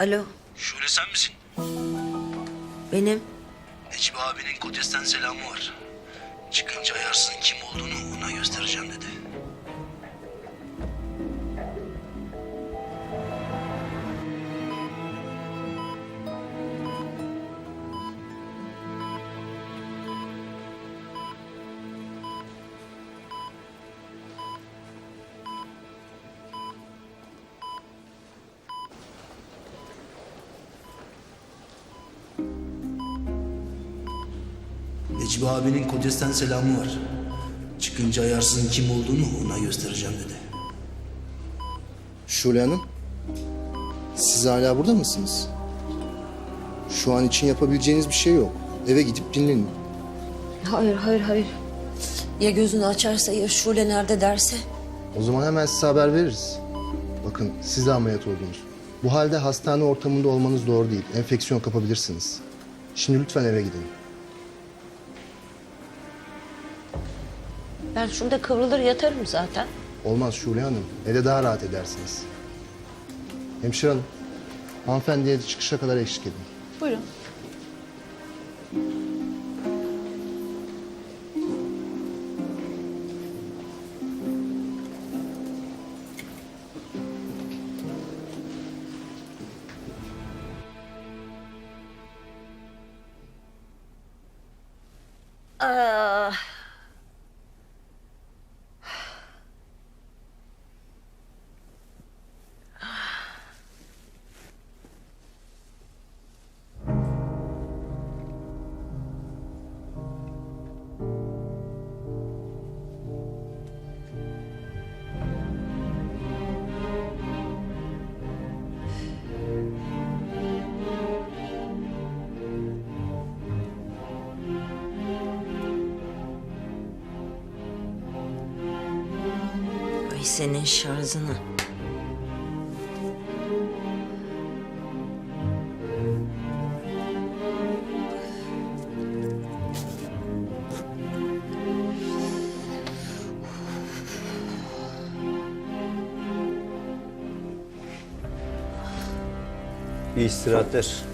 Alo, Şule sen misin? benim. Necip abinin kocasından selamı var. Çıkınca ayarsın kim olduğunu ona göstereceğim dedi. Necip abinin kocasından selamı var. Çıkınca ayarsın kim olduğunu ona göstereceğim dedi. Şule Hanım, siz hala burada mısınız? Şu an için yapabileceğiniz bir şey yok. Eve gidip dinlenin. Hayır, hayır, hayır. Ya gözünü açarsa ya Şule nerede derse? O zaman hemen size haber veririz. Bakın siz de ameliyat oldunuz. Bu halde hastane ortamında olmanız doğru değil. Enfeksiyon kapabilirsiniz. Şimdi lütfen eve gidin. Ben şurada kıvrılır yatarım zaten. Olmaz Şule Hanım. Evde daha rahat edersiniz. Hemşire hanım, hanımefendiye çıkışa kadar eşlik edin. Buyurun. Senin şarjını. İyi istirahatler.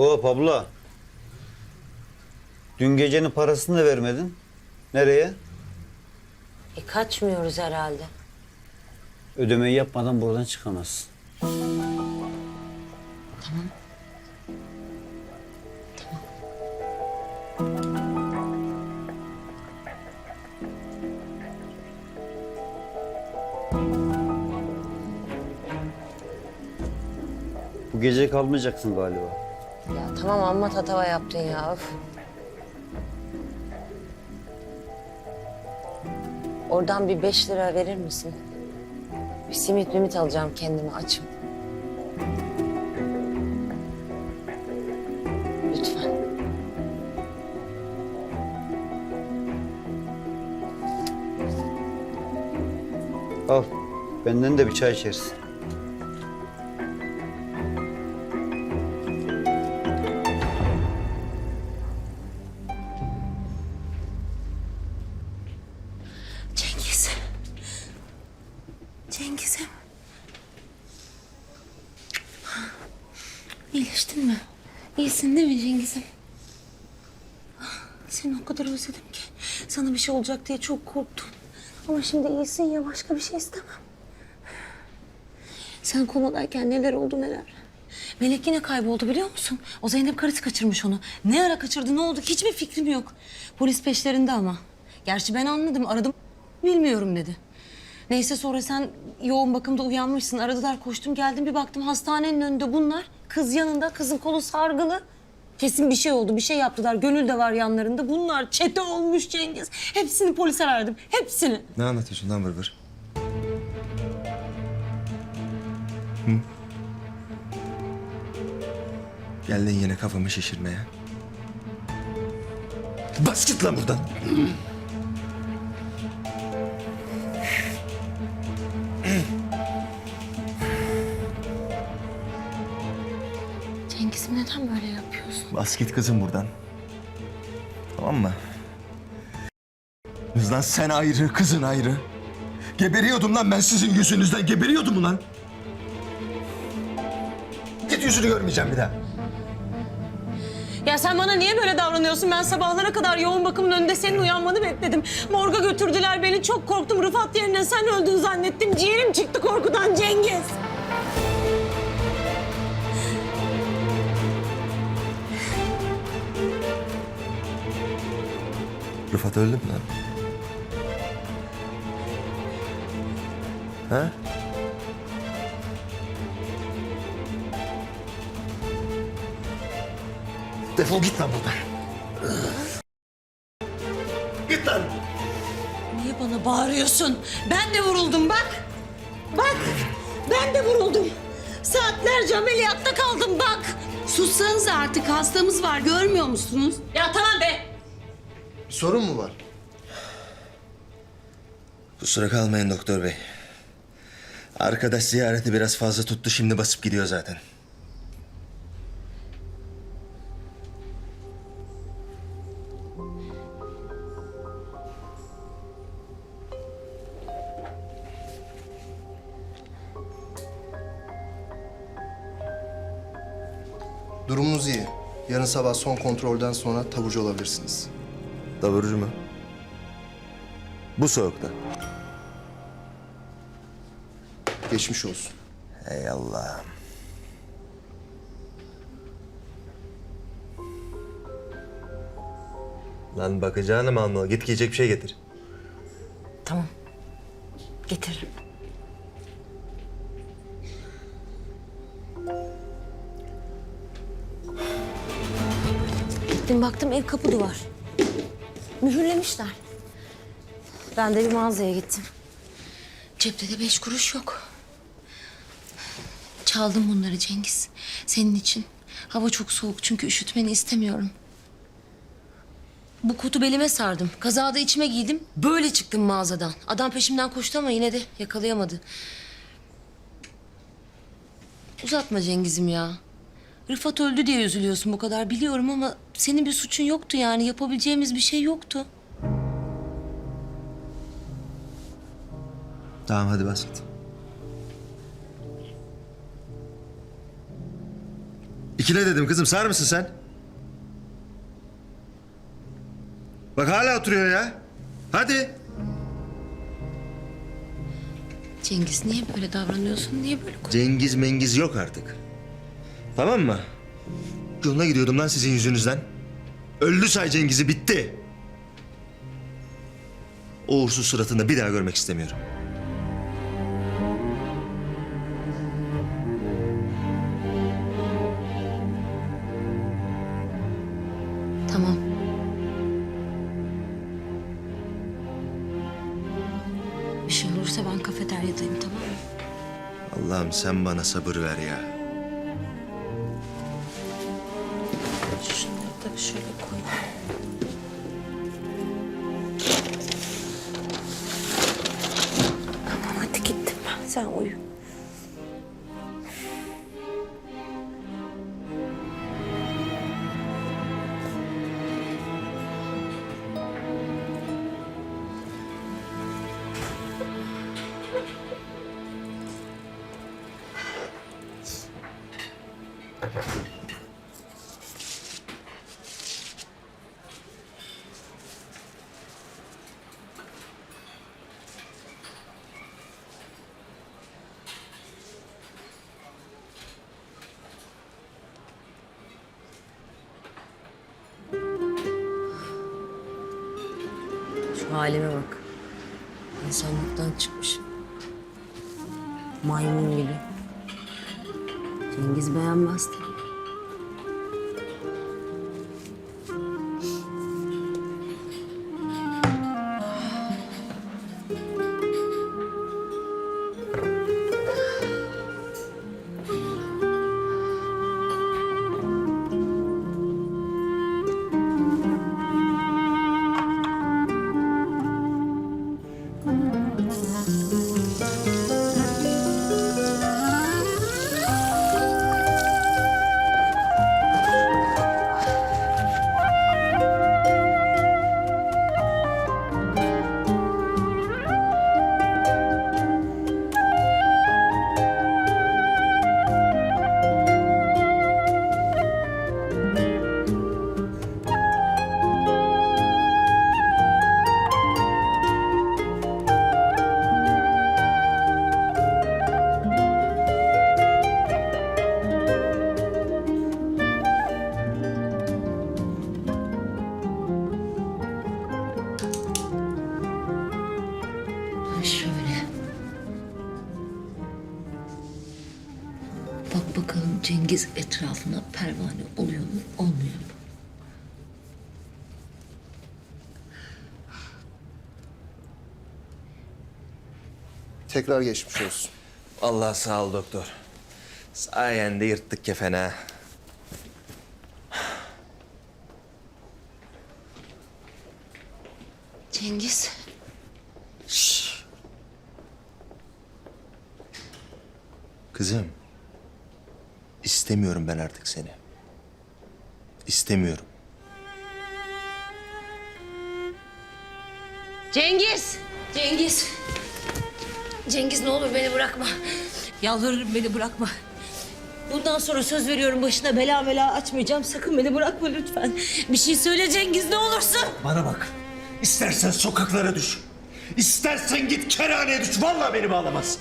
Hop abla. Dün gecenin parasını da vermedin. Nereye? E kaçmıyoruz herhalde. Ödemeyi yapmadan buradan çıkamazsın. Bu gece kalmayacaksın galiba. Ya tamam amma tatava yaptın ya. Öf. Oradan bir beş lira verir misin? Bir simit mimit alacağım kendime açım. Lütfen. Al. Benden de bir çay içersin. Özledim ki. Sana bir şey olacak diye çok korktum. Ama şimdi iyisin ya başka bir şey istemem. Sen komadayken neler oldu neler. Melek yine kayboldu biliyor musun? O Zeynep karısı kaçırmış onu. Ne ara kaçırdı ne oldu hiçbir fikrim yok. Polis peşlerinde ama. Gerçi ben anladım aradım bilmiyorum dedi. Neyse sonra sen yoğun bakımda uyanmışsın. Aradılar koştum geldim bir baktım hastanenin önünde bunlar. Kız yanında kızın kolu sargılı. Kesin bir şey oldu bir şey yaptılar. Gönül de var yanlarında. Bunlar çete olmuş Cengiz. Hepsini polise verdim. Hepsini. Ne anlatıyorsun lan vır? Hı? Geldin yine kafamı şişirmeye. Bas git lan buradan. Bas git kızım buradan. Tamam mı? Kızdan sen ayrı, kızın ayrı. Geberiyordum lan ben sizin yüzünüzden. Geberiyordum ulan. Git yüzünü görmeyeceğim bir daha. Ya sen bana niye böyle davranıyorsun? Ben sabahlara kadar yoğun bakımın önünde senin uyanmanı bekledim. Morga götürdüler beni. Çok korktum. Rıfat yerine sen öldün zannettim. Ciğerim çıktı korkudan Cengiz. Rıfat öldü mü lan? Ha? Defol git lan buradan. Git lan. Niye bana bağırıyorsun? Ben de vuruldum bak. Bak. Ben de vuruldum. Saatlerce ameliyatta kaldım bak. Sussanız artık hastamız var görmüyor musunuz? Sorun mu var? Kusura kalmayın doktor bey. Arkadaş ziyareti biraz fazla tuttu şimdi basıp gidiyor zaten. Durumunuz iyi. Yarın sabah son kontrolden sonra taburcu olabilirsiniz. Davurcu mu? Bu soğukta. Geçmiş olsun. Ey Allah'ım. Lan bakacağını mı almalı? Git giyecek bir şey getir. Tamam. Getiririm. Gittim baktım ev kapı duvar. Mühürlemişler. Ben de bir mağazaya gittim. Cepte de beş kuruş yok. Çaldım bunları Cengiz. Senin için. Hava çok soğuk çünkü üşütmeni istemiyorum. Bu kotu belime sardım. Kazada içime giydim. Böyle çıktım mağazadan. Adam peşimden koştu ama yine de yakalayamadı. Uzatma Cengiz'im ya. Rıfat öldü diye üzülüyorsun bu kadar biliyorum ama senin bir suçun yoktu yani. Yapabileceğimiz bir şey yoktu. Tamam hadi bas git. İkile dedim kızım sar mısın sen? Bak hala oturuyor ya. Hadi. Cengiz niye böyle davranıyorsun? Niye böyle Cengiz mengiz yok artık. Tamam mı? Yoluna gidiyordum lan sizin yüzünüzden. Öldü say Cengiz'i bitti. O uğursuz suratını da bir daha görmek istemiyorum. Tamam. Bir şey olursa ben kafeteryadayım tamam mı? Allah'ım sen bana sabır ver ya. Halime bak. İnsanlıktan çıkmışım. Maymun gibi. Cengiz beğenmez tabii. Cengiz etrafına pervane oluyor mu, olmuyor mu? Tekrar geçmiş olsun. Allah sağ ol doktor. Sayende yırttık kefeni ha. Cengiz. Kızım. İstemiyorum ben artık seni. İstemiyorum. Cengiz! Cengiz! Cengiz ne olur beni bırakma. Yalvarırım beni bırakma. Bundan sonra söz veriyorum başına bela bela açmayacağım. Sakın beni bırakma lütfen. Bir şey söyle Cengiz ne olursun. Bana bak. İstersen sokaklara düş. İstersen git kerhaneye düş. Vallahi beni bağlamaz.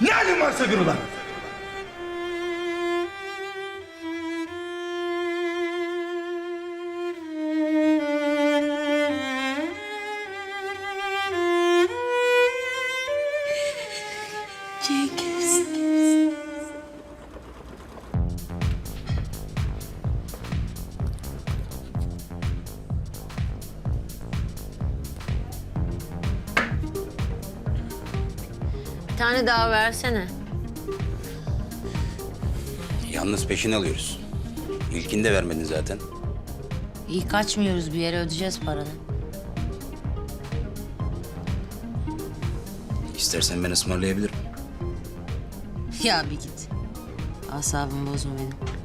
Ne halin varsa gör ulan. Tane daha versene. Yalnız peşin alıyoruz. İlkini de vermedin zaten. İyi kaçmıyoruz bir yere ödeyeceğiz paranı. İstersen ben ısmarlayabilirim. Ya bir git. Asabımı bozma benim.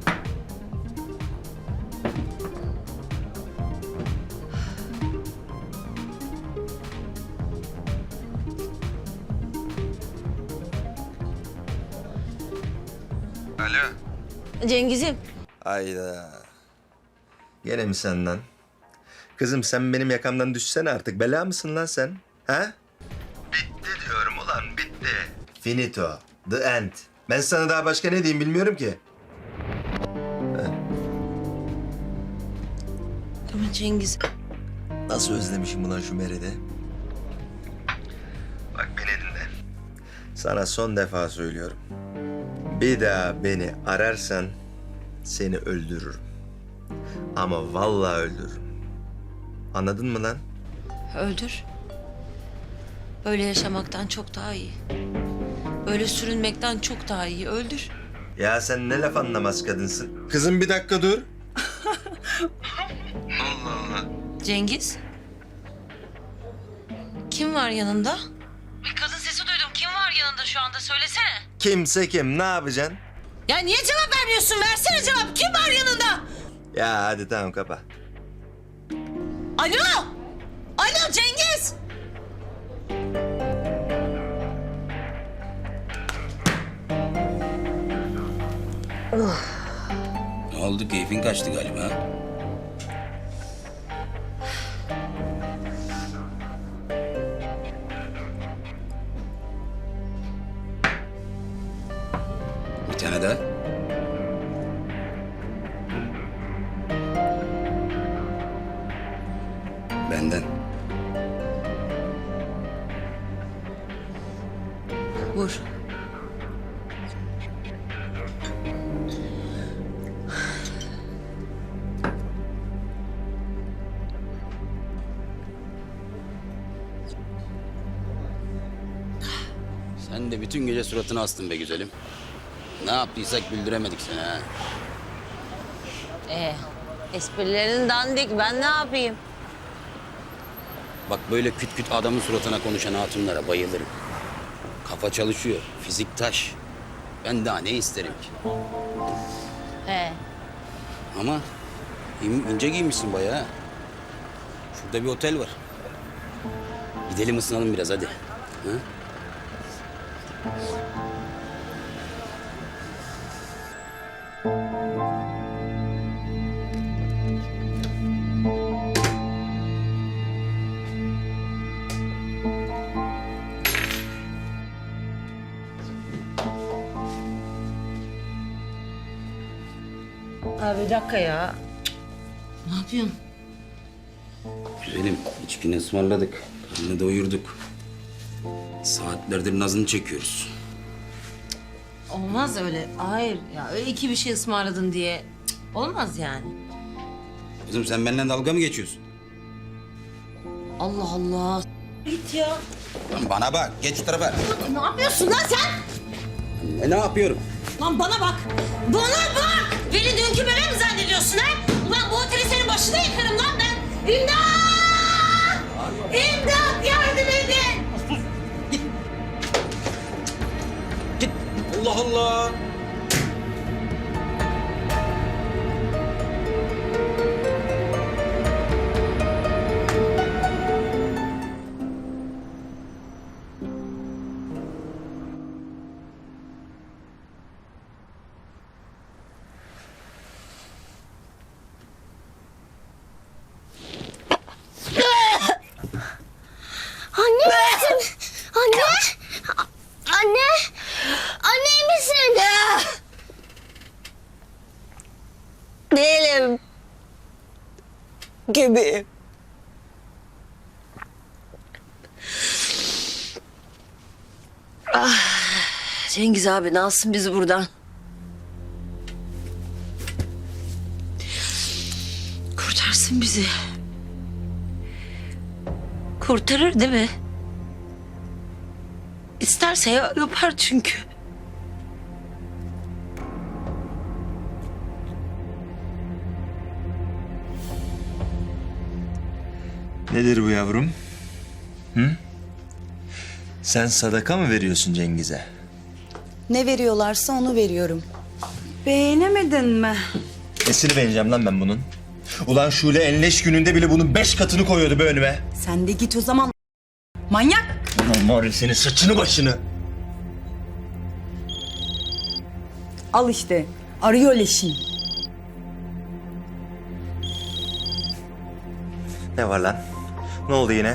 Cengiz'im. Hayda. Gene mi senden? Kızım sen benim yakamdan düşsene artık. Bela mısın lan sen? Ha? Bitti diyorum ulan bitti. Finito. The end. Ben sana daha başka ne diyeyim bilmiyorum ki. Ama Cengiz. Nasıl özlemişim ulan şu Meride? Bak beni dinle. Sana son defa söylüyorum. Bir daha beni ararsan seni öldürürüm. Ama vallahi öldürürüm. Anladın mı lan? Öldür. Böyle yaşamaktan çok daha iyi. Böyle sürünmekten çok daha iyi. Öldür. Ya sen ne laf anlamaz kadınsın. Kızım bir dakika dur. Cengiz. Kim var yanında? Bir kadın sesi duydum. Kim var yanında şu anda? Söylesene. Kimse kim ne yapacaksın? Ya niye cevap vermiyorsun? Versene cevap. Kim var yanında? Ya hadi tamam kapa. Alo! Alo Cengiz! Ne oldu? Keyfin kaçtı galiba. Vur. Sen de bütün gece suratını astın be güzelim. Ne yaptıysak güldüremedik seni ha. Ee, esprilerin dandik. Ben ne yapayım? Bak böyle küt küt adamın suratına konuşan hatunlara bayılırım. Kafa çalışıyor, fizik taş. Ben daha ne isterim ki? He. Ama in- ince giymişsin bayağı. Şurada bir otel var. Gidelim ısınalım biraz hadi. Ha? Dakika ya. Ne yapıyorsun? Güzelim, içkini ısmarladık. Karnını doyurduk. Saatlerdir nazını çekiyoruz. Olmaz öyle. Hayır ya öyle iki bir şey ısmarladın diye. Cık, Olmaz yani. Kızım sen benimle dalga mı geçiyorsun? Allah Allah. Git ya. Lan bana bak. Geç şu tarafa. Ne yapıyorsun lan sen? E, ne yapıyorum? Lan bana bak. Bana bak. Beni dünkü bebe mi zannediyorsun ha? Ulan bu oteli senin başına yıkarım lan ben. İmdat! İmdat yardım edin. Git. Allah Allah. Gibi. Ah, Cengiz abi ne alsın bizi buradan? Kurtarsın bizi. Kurtarır değil mi? İsterse ya- yapar çünkü. Nedir bu yavrum? Hı? Sen sadaka mı veriyorsun Cengiz'e? Ne veriyorlarsa onu veriyorum. Beğenemedin mi? Nesini beğeneceğim lan ben bunun? Ulan Şule enleş gününde bile bunun beş katını koyuyordu be önüme. Sen de git o zaman. Manyak. Ulan ya senin saçını başını. Al işte. Arıyor leşin. Ne var lan? Ne oldu yine?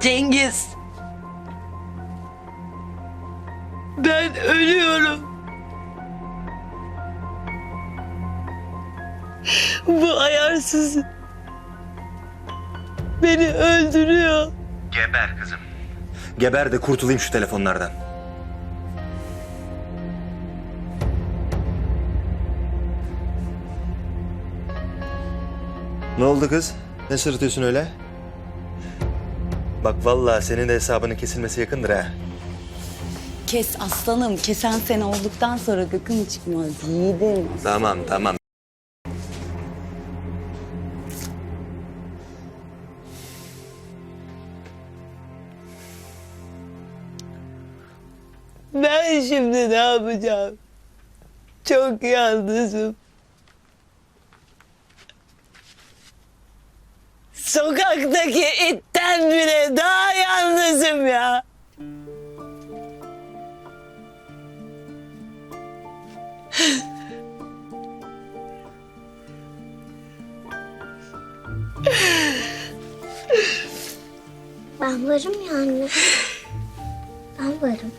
Cengiz. Ben ölüyorum. Bu ayarsız beni öldürüyor. Geber kızım. Geber de kurtulayım şu telefonlardan. Ne oldu kız? Ne sırıtıyorsun öyle? Bak vallahi senin de hesabının kesilmesi yakındır ha. Kes aslanım. Kesen sen olduktan sonra gıkın çıkmaz. Yiğidim. Tamam tamam. Ben şimdi ne yapacağım? Çok yalnızım. Sokaktaki itten bile daha yalnızım ya. Ben varım ya anne. Ben varım.